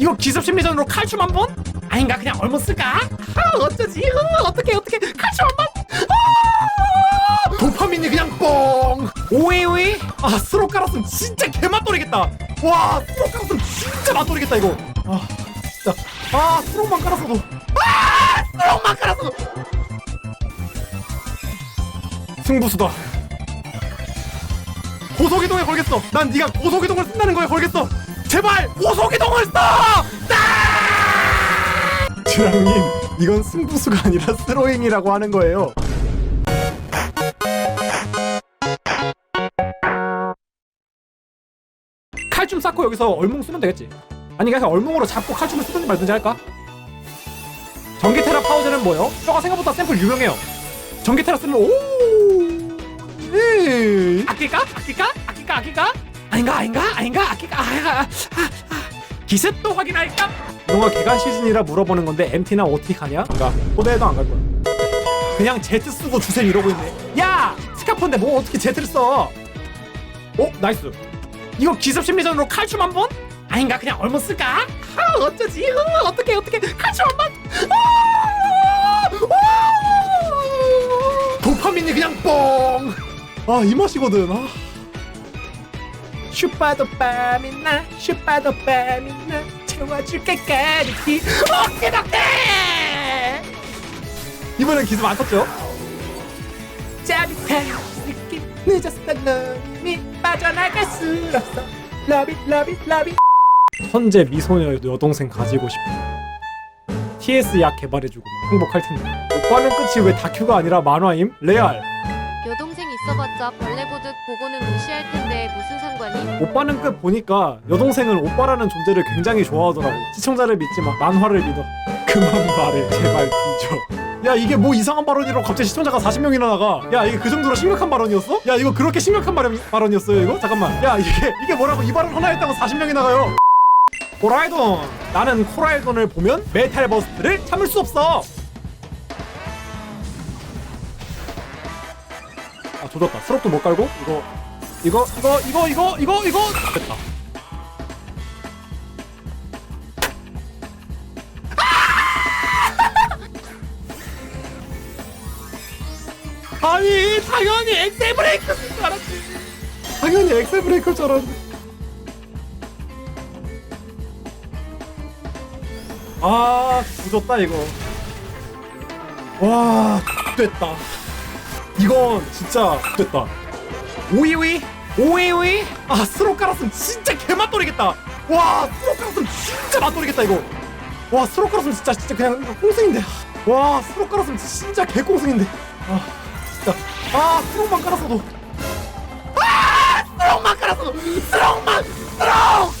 이거 기습 심리전으로 칼춤 한 번? 아닌가 그냥 얼마 쓸까? 아 어쩌지? 어, 어떻게 어떻게 칼춤 한 번? 아! 도파민이 그냥 뻥! 오에오에? 아 스로 깔았으면 진짜 개맛돌이겠다 와 스로 깔았으면 진짜 맛돌이겠다 이거 아 진짜 아 스로만 깔았어도 아 스로만 깔았어도 승부수다 고속이동에 걸겠어 난 네가 고속이동을 쓴다는 거에 걸겠어 제발 고속이동을 써! 주랑님 이건 승부수가 아니라 스로잉이라고 하는 거예요 칼춤 쌓고 여기서 얼뭉 쓰면 되겠지 아니 그냥 얼뭉으로 잡고 칼춤을 쓰든지 말든지 할까? 전기 테라 파우저는 뭐요? 저가 생각보다 샘플 유명해요 전기 테라 쓰면 오 에이. 아낄까? 아낄까? 아낄까? 아낄까? 아닌가? 아닌가? 아닌가? 아낄까? 아, 아, 아, 아. 기습도 확인할까? 영화 개간 시즌이라 물어보는 건데 MT나 OT 가냐? 가 고대에도 안 갈 거야 그냥 Z 쓰고 주셈 이러고 있네 야! 스카프인데 뭐 어떻게 Z를 써 어? 나이스 이거 기습 심리전으로 칼춤 한 번? 아닌가 그냥 얼마 쓸까? 아 어쩌지? 어, 어떻게 어떻게 칼춤 한 번? 아! 아! 도파민이 그냥 뻥! 아이 맛이거든 아. 슈퍼도파민나 슈퍼도파민나 채워줄게 까르티. 오케덕대 이번엔 기습 안 썼죠? 짜릿한 느낌 늦었어 놈이 빠져나갈 수 없어 러비 러비 러비 현재 미소녀 여동생 가지고 싶어. TS 약 개발해주고 막 행복할 텐데. 오빠는 끝이 왜 다큐가 아니라 만화임? 레알 있어봤자 벌레 보듯 보고는 무시할 텐데 무슨 상관이? 오빠는 끝 보니까 여동생은 오빠라는 존재를 굉장히 좋아하더라고. 시청자를 믿지 마. 만화를 믿어. 그만 말해. 제발 뒤져. 야 이게 뭐 이상한 발언이라고 갑자기 시청자가 40명이나 나가. 야 이게 그 정도로 심각한 발언이었어? 야 이거 그렇게 심각한 발언, 발언이었어요 이거? 잠깐만. 야 이게 이게 뭐라고 이 발언 하나 했다고 40명이 나가요? 코라이돈. 나는 코라이돈을 보면 메탈 버스트를 참을 수 없어 아 조졌다. 스롭도 못 깔고? 이거 이거 이거 이거 이거 이거 이거! 됐다. 아니 당연히 엑셀 브레이크인 줄 알았지. 당연히 엑셀 브레이크인 줄 알았는데. 아 조졌다 이거. 와 됐다 이건 진짜 됐다. 오이오이? 오이오이? 아 스로 깔았으면 진짜 개맛돌이겠다. 와 스로 깔았으면 진짜 맛돌이겠다 이거. 와 스로 깔았으면 진짜 진짜 그냥 꽁승인데. 와 스로 깔았으면 진짜 개꽁승인데. 아 진짜. 아 스로만 깔았어도. 아 스로만 깔았어도. 스로만 스로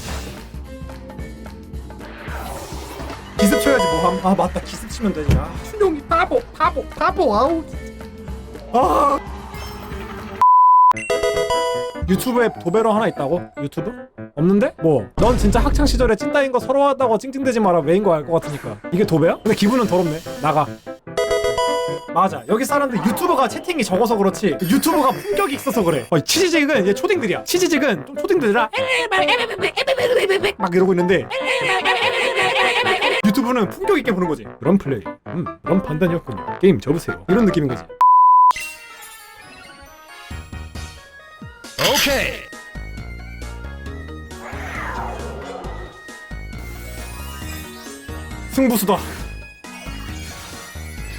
기습 쳐야지 뭐 함 아 맞다. 기습 치면 아 춘용이 바보 바보 바보 아우 아 유튜브에 도배로 하나 있다고? 유튜브? 없는데? 뭐? 넌 진짜 학창 시절에 찐따인 거 서러웠다고 찡찡대지 마라 왜인 거 알 것 같으니까 이게 도배야? 근데 기분은 더럽네 나가 맞아 여기 사람들 유튜버가 채팅이 적어서 그렇지 유튜버가 품격이 있어서 그래 어, 치즈직은 얘 초딩들이야 치즈직은 좀 초딩들이라 막 이러고 있는데 유튜브는 품격 있게 보는 거지 그런 플레이 음 그런 판단이었군요 게임 접으세요 이런 느낌인 거지 오케이. 승부수다.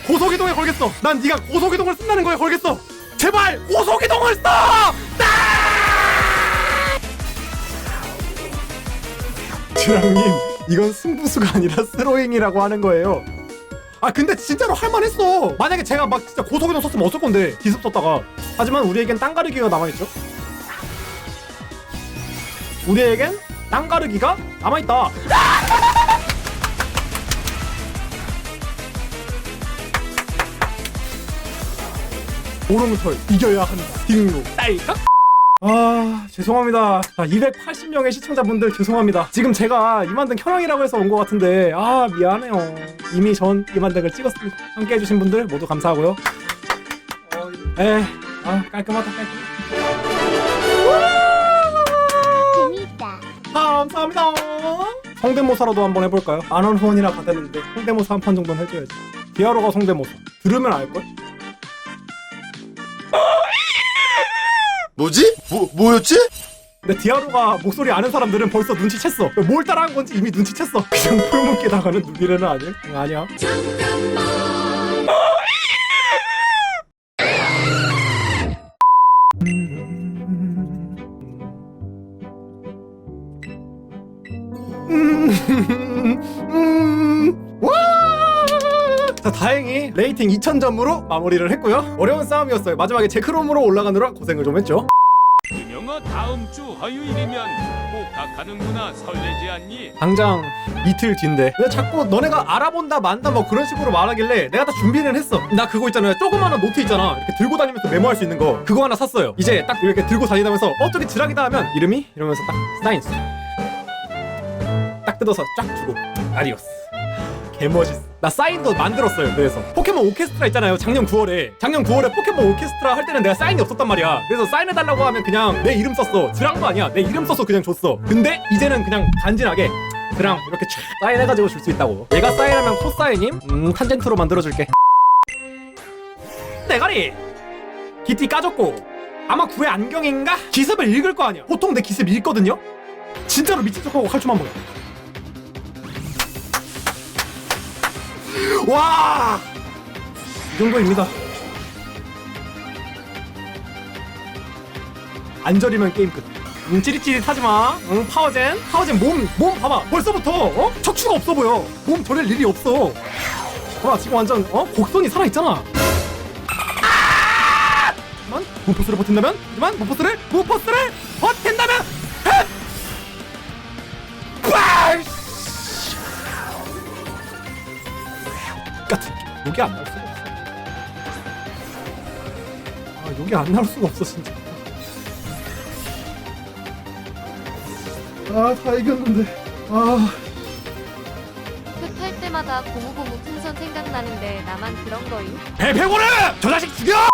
고속이동에 걸겠어. 난 네가 고속이동을 쓴다는 거에 걸겠어. 제발 고속이동을 써! 주랑님 이건 승부수가 아니라 스로잉이라고 하는 거예요. 아 근데 진짜로 할만했어. 만약에 제가 막 진짜 고속이동 썼으면 어쩔 건데. 기습 썼다가. 하지만 우리에겐 땅가르기가 남아있죠 우리에겐 땅가르기가 남아있다. 오름털 이겨야 한다. 딩로. 딸깍. 아 죄송합니다. 자 280명의 시청자분들 죄송합니다. 지금 제가 이만등 현황이라고 해서 온 것 같은데 아 미안해요. 이미 전 이만등을 찍었습니다. 함께 해주신 분들 모두 감사하고요. 에아 깔끔하다 깔끔 감사합니다 성대모사라도 한번 해볼까요? 안원 후원이나 받았는데 성대모사 한 판 정도는 해줘야지 디아로가 성대모사 들으면 알걸? 뭐지? 뭐, 뭐였지? 근데 디아로가 목소리 아는 사람들은 벌써 눈치챘어 뭘 따라한 건지 이미 눈치챘어 그냥 풀문기 나가는 눈비례는 아니야? 응, 아니야 음, 레이팅 2000점으로 마무리를 했고요. 어려운 싸움이었어요. 마지막에 제 크롬으로 올라가느라 고생을 좀 했죠. 영어 다음 주 화요일이면 복학하는구나. 설레지 않니? 당장 이틀 뒤인데. 왜 자꾸 너네가 알아본다 만다 뭐 그런 식으로 말하길래 내가 다 준비는 했어. 나 그거 있잖아요. 조그마한 노트 있잖아. 이렇게 들고 다니면서 메모할 수 있는 거. 그거 하나 샀어요. 이제 딱 이렇게 들고 다니면서 어 저기 지락이다 하면 이름이? 이러면서 딱 사인 딱 뜯어서 쫙 주고. 아디오스 개멋있어. 나 사인도 만들었어요 그래서. 포켓몬 오케스트라 있잖아요 작년 9월에. 작년 9월에 포켓몬 오케스트라 할 때는 내가 사인이 없었단 말이야. 그래서 사인해 달라고 하면 그냥 내 이름 썼어. 드랑도 아니야. 내 이름 써서 그냥 줬어. 근데 이제는 그냥 간지나게 드랑 이렇게 촥 사인해가지고 줄 수 있다고. 얘가 사인하면 코사인임? 음 탄젠트로 만들어줄게. 대가리! 기티 까졌고. 아마 구의 안경인가? 기습을 읽을 거 아니야. 보통 내 기습 읽거든요? 진짜로 미친 척하고 칼춤 한번 와! 이 정도입니다. 안 저리면 게임 끝. 음, 찌릿찌릿하지 마. 응, 파워젠. 파워젠 몸, 몸 봐봐. 벌써부터, 어? 척추가 없어 보여. 몸 저릴 일이 없어. 봐봐, 지금 완전, 어? 곡선이 살아있잖아. 하지만, 무포스를 버틴다면? 하지만, 무포스를, 무포스를 버틴다면! 같은 게 여기 안 나올 수가 없어. 아 여기 안 나올 수가 없어 진짜. 아 다 이겼는데. 아 끝할 때마다 고무고무 풍선 생각나는데 나만 그런 거임? 배배고르 저 자식 죽여!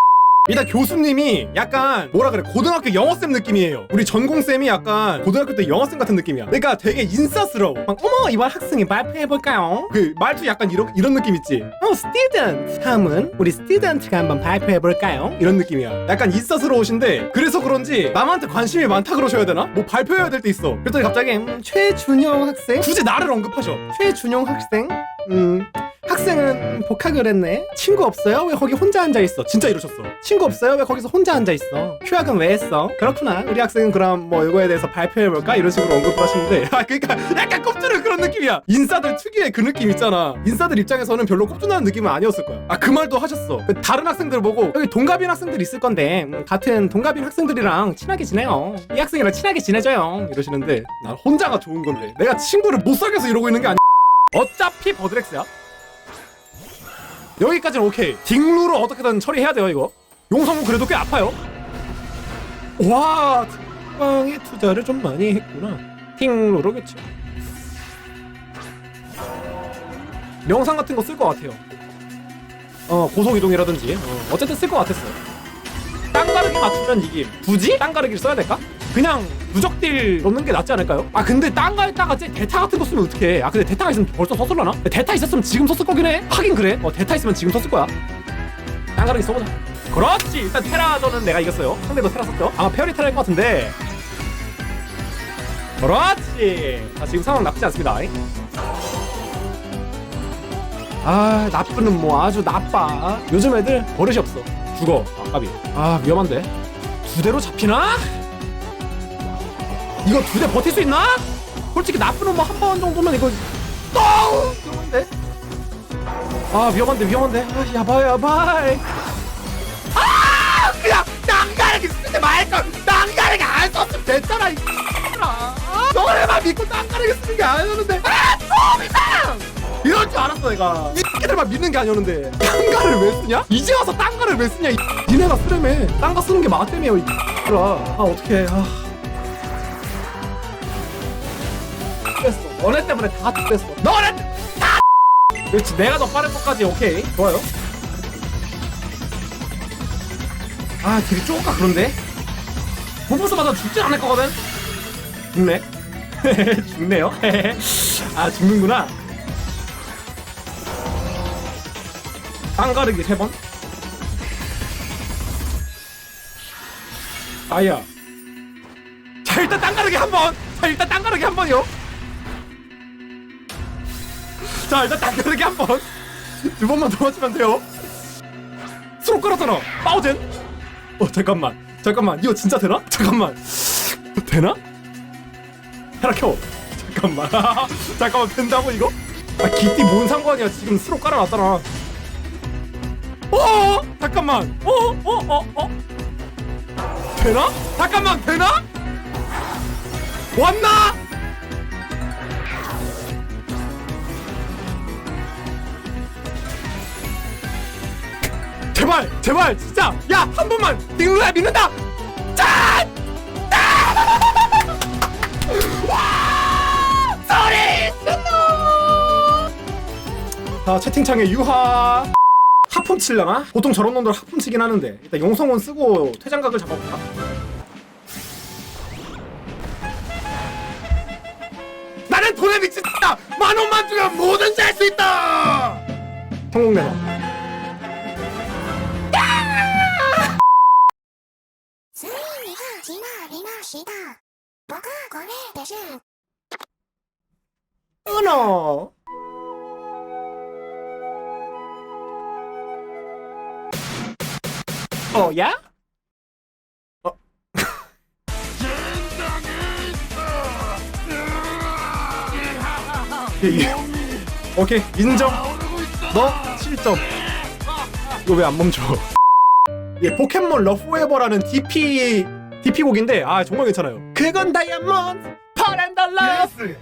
일단 교수님이 약간 뭐라 그래 고등학교 영어쌤 느낌이에요 우리 전공쌤이 약간 고등학교 때 영어쌤 같은 느낌이야 그러니까 되게 인싸스러워 막 어머 이번 학생이 발표해볼까요? 그 말투 약간 이런, 이런 느낌 있지 어 스튜던트 다음은 우리 스튜던트가 한번 발표해볼까요? 이런 느낌이야 약간 인싸스러우신데 그래서 그런지 남한테 관심이 많다 그러셔야 되나? 뭐 발표해야 될 때 있어 그랬더니 갑자기 음, 최준영 학생? 굳이 나를 언급하셔 최준영 학생? 음 학생은 복학을 했네. 친구 없어요? 왜 거기 혼자 앉아 있어? 진짜 이러셨어. 친구 없어요? 왜 거기서 혼자 앉아 있어? 휴학은 왜 했어? 그렇구나. 우리 학생은 그럼 뭐 이거에 대해서 발표해 볼까? 이런 식으로 언급을 하시는데, 아 그러니까 약간 꼽주는 그런 느낌이야. 인싸들 특유의 그 느낌 있잖아. 인싸들 입장에서는 별로 꼽주는 느낌은 아니었을 거야. 아 그 말도 하셨어. 그 다른 학생들 보고 여기 동갑인 학생들 있을 건데 음, 같은 동갑인 학생들이랑 친하게 지내요. 이 학생이랑 친하게 지내줘요. 이러시는데 난 혼자가 좋은 건데 내가 친구를 못 사귀어서 이러고 있는 게 아니야. 어차피 버드렉스야. 여기까지는 오케이. 딩루로 어떻게든 처리해야 돼요, 이거. 용성은 그래도 꽤 아파요. 와, 팅방에 투자를 좀 많이 했구나. 팅루로 그치. 명상 같은 거 쓸 것 같아요. 어, 고속 이동이라든지. 어, 어쨌든 쓸 것 같았어. 땅가르기 맞추면 이김. 굳이 땅 가르기를 써야 될까? 그냥 누적딜 넣는 게 낫지 않을까요? 아 근데 땅가에다가 이제 대타 같은 거 쓰면 어떡해? 아 근데 대타가 있으면 벌써 썼을라나? 대타 있었으면 지금 썼을 거긴 해? 하긴 그래. 어 대타 있으면 지금 썼을 거야. 땅가르기 써보자. 그렇지. 일단 테라전은 내가 이겼어요. 상대도 테라 썼죠? 아마 페어리 테라일 것 같은데. 그렇지. 자 지금 상황 나쁘지 않습니다. 아 나쁘는 뭐 아주 나빠. 요즘 애들 버릇이 없어. 죽어. 아 까비. 아 위험한데. 두 대로 잡히나? 이거 두 대 버틸 수 있나? 솔직히 나쁘는 뭐한번 정도면 이거 똥! 그런데? 아 위험한데 위험한데. 아 야바 야바 아 그냥 땅가르기 쓰지 말걸. 땅가르기 안 썼으면 됐잖아 이. 너네만 믿고 땅가르기 쓰는 게 아니었는데. 아 똥이상 이럴 줄 알았어 내가. 이 새끼들만 믿는 게 아니었는데. 땅가를 왜 쓰냐? 이제 와서 땅가를 왜 쓰냐 이 니네가 쓰려며. 땅가 쓰는 게 맞다며요 이 X들아 아 어떡해. 아 너네 때문에 다 뺐어. 너네 다. 그렇지. 내가 더 빠른 것까지 오케이. 좋아요. 아, 딜이 쪼까 그런데. 보보스마다 죽진 않을 거거든. 죽네. 죽네요. 아 죽는구나 땅 가르기 세 번 아야 자 일단 땅 가르기 한 번 자 일단 땅 가르기 한 번이요 자 일단 땅가르기 한번 두 번만 더 맞으면 돼요. 수로 끌었잖아 빠우젠. 어 잠깐만. 잠깐만. 이거 진짜 되나? 잠깐만. 되나? 헤라 켜. 잠깐만. 잠깐만 된다고 이거? 아 기띠 뭔 상관이야. 지금 수로 깔아놨잖아. 어? 잠깐만. 어어어? 어, 어. 되나? 잠깐만 되나? 왔나? 제발 제발 진짜 야 한 번만 띵루야 믿는다 짠! 쏘리 아 채팅창에 유하 하품 칠려나? 보통 저런 놈들 하품 치긴 하는데 일단 용성원 쓰고 퇴장각을 잡아볼까? 나는 돈에 미친다! 만 원만 주면 뭐든지 할 수 있다! 성공 내놔 어야? 어. 예, 예. 오케이 인정. 너 7점. 이거 왜 안 멈춰? 예 포켓몬 러프에버라는 DP DP 곡인데 아 정말 괜찮아요. 그건 다이아몬드 파란더 러브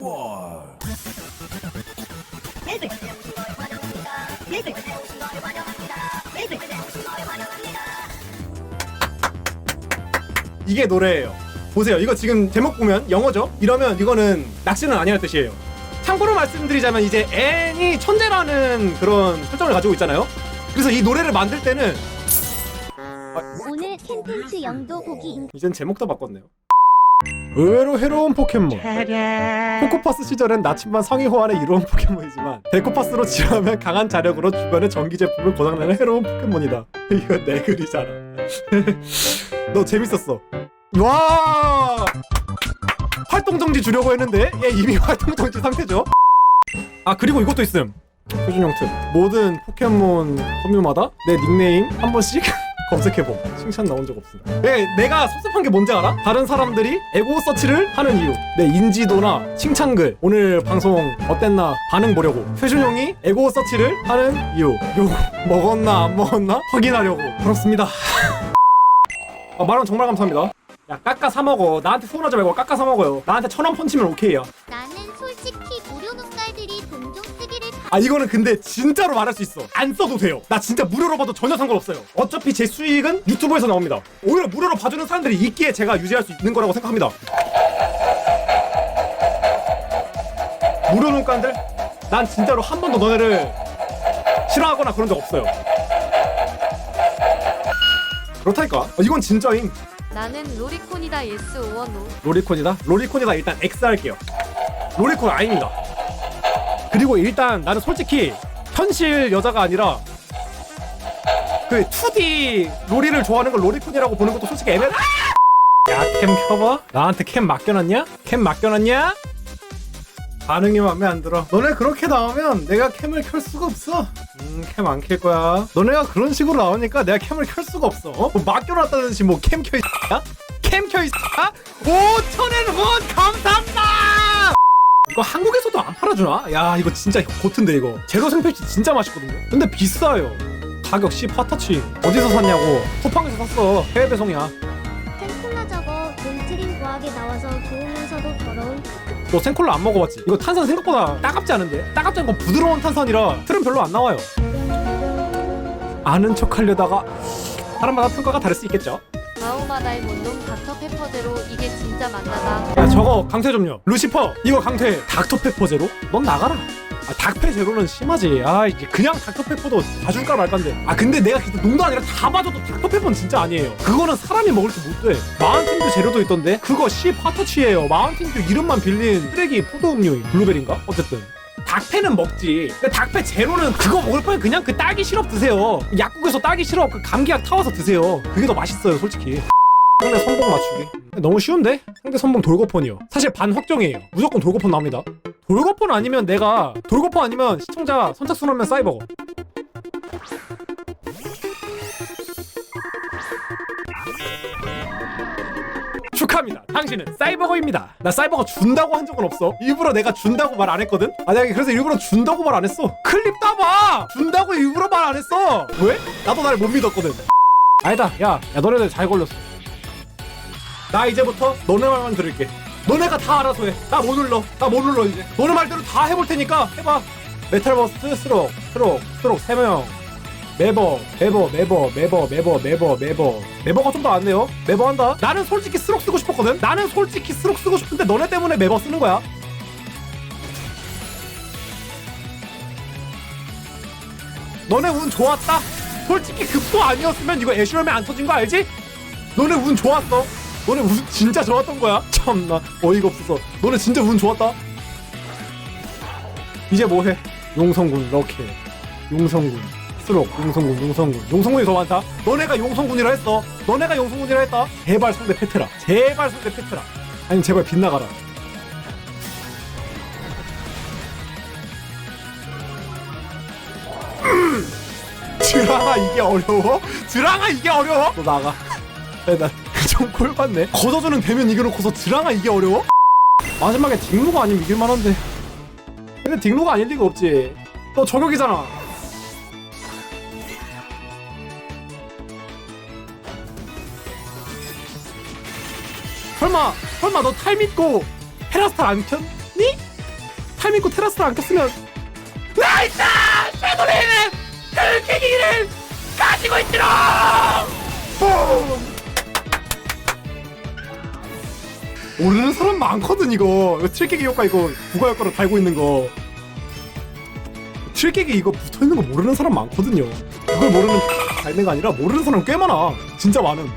이게 노래예요. 보세요. 이거 지금 제목 보면 영어죠? 이러면 이거는 낚시는 아니라는 뜻이에요. 참고로 말씀드리자면 이제 N이 천재라는 그런 설정을 가지고 있잖아요. 그래서 이 노래를 만들 때는 오늘 캔텐츠 영도 보기 이젠 제목도 바꿨네요. 의외로 해로운 포켓몬. 코코파스 시절엔 나침반 상위 호환에 이로운 포켓몬이지만 데코파스로 지나면 강한 자력으로 주변의 전기 제품을 고장내는 해로운 포켓몬이다. 이거 내 글이잖아. 너 재밌었어. 와! 활동 정지 주려고 했는데 얘 이미 활동 정지 상태죠. 아 그리고 이것도 있음. 표준형 틈. 모든 포켓몬 섬유마다 내 닉네임 한 번씩 검색해봄. 칭찬 나온 적 없습니다. 네, 내가 섭섭한 게 뭔지 알아? 다른 사람들이 에고 서치를 하는 이유. 내 인지도나 칭찬글, 오늘 방송 어땠나 반응 보려고. 표준형이 에고 서치를 하는 이유. 욕 먹었나 안 먹었나 확인하려고. 부럽습니다. 아, 말은 정말 감사합니다. 야, 깎아 사 먹어. 나한테 후원하지 말고 깎아 사 먹어요. 나한테 천 원 펀치면 오케이야. 나는 솔직히 무료 눈깔들이 종종 쓰기를 아 이거는 근데 진짜로 말할 수 있어 안 써도 돼요 나 진짜 무료로 봐도 전혀 상관없어요 어차피 제 수익은 유튜브에서 나옵니다 오히려 무료로 봐주는 사람들이 있기에 제가 유지할 수 있는 거라고 생각합니다 무료 눈간들 난 진짜로 한 번도 너네를 싫어하거나 그런 적 없어요 그렇다니까 어, 이건 진짜임 나는 로리콘이다 예스 오원오 로리콘이다? 로리콘이다 일단 X 할게요 로리콘 아닙니다 그리고 일단 나는 솔직히 현실 여자가 아니라 그 2D 로리를 좋아하는 걸 로리콘이라고 보는 것도 솔직히 애매하 야캠 켜봐? 나한테 캠 맡겨놨냐? 캠 맡겨놨냐? 반응이 마음에 안 들어 너네 그렇게 나오면 내가 캠을 켤 수가 없어 음 캠 안켤 거야. 너네가 그런 식으로 나오니까 내가 캠을 켤 수가 없어. 어? 뭐 맡겨놨다는 듯이 뭐캠켜 있야? 캠켜 있야? 5천엔 후원 감사합니다! 이거 한국에서도 안 팔아주나? 야 이거 진짜 고튼데 이거. 제로 생필지 진짜 맛있거든요. 근데 비싸요. 가격 10 파타치. 어디서 샀냐고. 쿠팡에서 샀어. 해외 배송이야. 캔콜라 저거 몬트린 과학에 나와서 좋으면서도 더러운 너 생콜라 안 먹어봤지? 이거 탄산 생각보다 따갑지 않은데? 따갑지 않고 부드러운 탄산이라 틀은 별로 안 나와요 아는 척 하려다가 사람마다 평가가 다를 수 있겠죠 마오마다의 mond동 닥터페퍼제로 이게 진짜 만나다 야 저거 강퇴 좀요 루시퍼 이거 강퇴 닥터페퍼 제로? 넌 나가라 아 닭패 제로는 심하지. 아 이게 그냥 닥터페퍼도 봐줄까 말까인데. 아 근데 내가 진짜 농담 아니라 다 봐줘도 닥터페퍼는 진짜 아니에요. 그거는 사람이 먹을 줄못 돼. 마운틴듀 재료도 있던데 그거 C 파터치예요. 마운틴듀 이름만 빌린 쓰레기 푸드 음료 블루베리인가? 어쨌든. 닭패는 먹지. 근데 닭패 제로는 그거 먹을 바에 그냥 그 딸기 시럽 드세요. 약국에서 딸기 시럽 그 감기약 타와서 드세요. 그게 더 맛있어요, 솔직히. 상대 선봉 맞추기. 너무 쉬운데? 상대 선봉 돌고폰이요. 사실 반 확정이에요. 무조건 돌고폰 나옵니다. 돌고폰 아니면 내가 돌고폰 아니면 시청자 선착순하면 사이버거. 축하합니다. 당신은 사이버거입니다. 나 사이버거 준다고 한 적은 없어. 일부러 내가 준다고 말 안 했거든. 아 내가 그래서 일부러 준다고 말 안 했어. 클립 따봐. 준다고 일부러 말 안 했어. 왜? 나도 날 못 믿었거든. 아니다. 야, 야 너네들 잘 걸렸어. 나 이제부터 너네 말만 들을게. 너네가 다 알아서 해. 나 못 눌러. 나 못 눌러 이제. 너네 말대로 다 해볼 테니까 해봐. 메탈버스트 스트록 스트록 스트록 세 명. 매버 매버 매버 매버 매버 매버 매버 매버가 좀더안 돼요. 매버 한다. 나는 솔직히 스트록 쓰고 싶었거든. 나는 솔직히 스트록 쓰고 싶은데 너네 때문에 매버 쓰는 거야. 너네 운 좋았다. 솔직히 급소 아니었으면 이거 애쉬럼에 안 터진 거 알지? 너네 운 좋았어. 너네 운 진짜 좋았던 거야. 참나 어이가 없어서. 너네 진짜 운 좋았다. 이제 뭐해? 용성군 럭해. 용성군. 스록 용성군 용성군 용성군이 더 많다. 너네가 용성군이라 했어. 너네가 용성군이라 했다. 제발 상대 페트라. 제발 상대 페트라. 아니 제발 빗나가라. 드라마 이게 어려워? 드라마 이게 어려워? 너 나가. 나 좀 꼴받네. 걷어주는 대면 이겨놓고서 드라마 이게 어려워? 마지막에 딩루가 아니면 이길만 한데. 근데 딩루가 아닐 리가 없지. 너 저격이잖아. 설마 설마 너 탈 믿고 테라스탈 안 켰니? 탈 믿고 테라스탈 안 켰으면 나이스! 쉐도레는 들키기를 가지고 있지롱! 뽕! 모르는 사람 많거든 이거 이거 트리깨기 효과 이거 부가 효과로 달고 있는 거 트리깨기 이거 붙어있는 거 모르는 사람 많거든요 그걸 모르는 달는 거 아니라 모르는 사람 꽤 많아 진짜 많음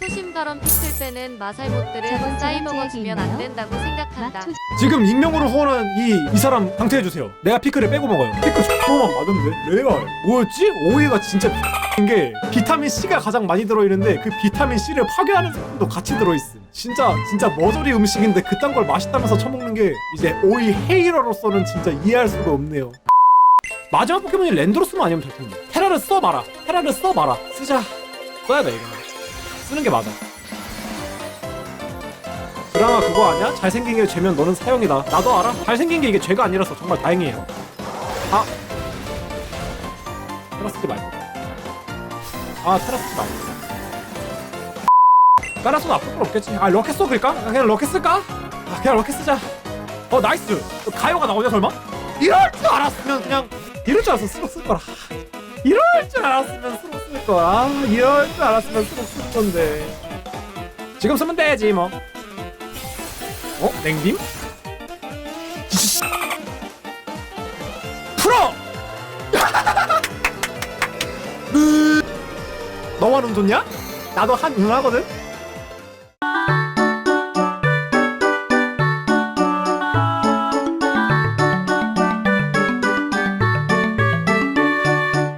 초심가럼 픽셀 때는 마살못들은 저번 사이버거 주에 주면 안? 된다고 생각한다. 지금 익명으로 후원한 이, 이 사람 당첨해주세요. 내가 피클을 빼고 먹어요. 피클 조금만 맞은데? 레알. 뭐였지? 오이가 진짜 게 비타민 C가 가장 많이 들어있는데 그 비타민 C를 파괴하는 성분도 같이 들어있음. 진짜 진짜 머저리 음식인데 그딴 걸 맛있다면서 처먹는 게 이제 오이 헤이러로서는 진짜 이해할 수가 없네요. 마지막 포켓몬이 랜드로스만 아니면 될 텐데. 테라를 써봐라. 테라를 써봐라. 쓰자. 써야 돼 이거는. 쓰는 게 맞아. 드라마 그거 아니야? 잘생긴 게 죄면 너는 사형이다. 나도 알아. 잘생긴 게 이게 죄가 아니라서 정말 다행이에요. 아. 테라스지 말고. 아, 테라스지 말고. 까라서 나쁠 건 없겠지. 아, 그럴까? 아, 그냥 럭켓 쓸까? 아, 그냥 럭켓 쓰자. 어, 나이스. 어, 가요가 나오냐 설마? 이럴 줄 알았으면 그냥 이럴 줄 알았어 스로 쓸 거라. 이럴 줄 알았으면 스로 쓸 거야. 아, 이럴 줄 알았으면 스로 쓸 건데. 지금 쓰면 되지 뭐. 어? 냉빔? 5만원 줬냐? 나도 한 응 하거든?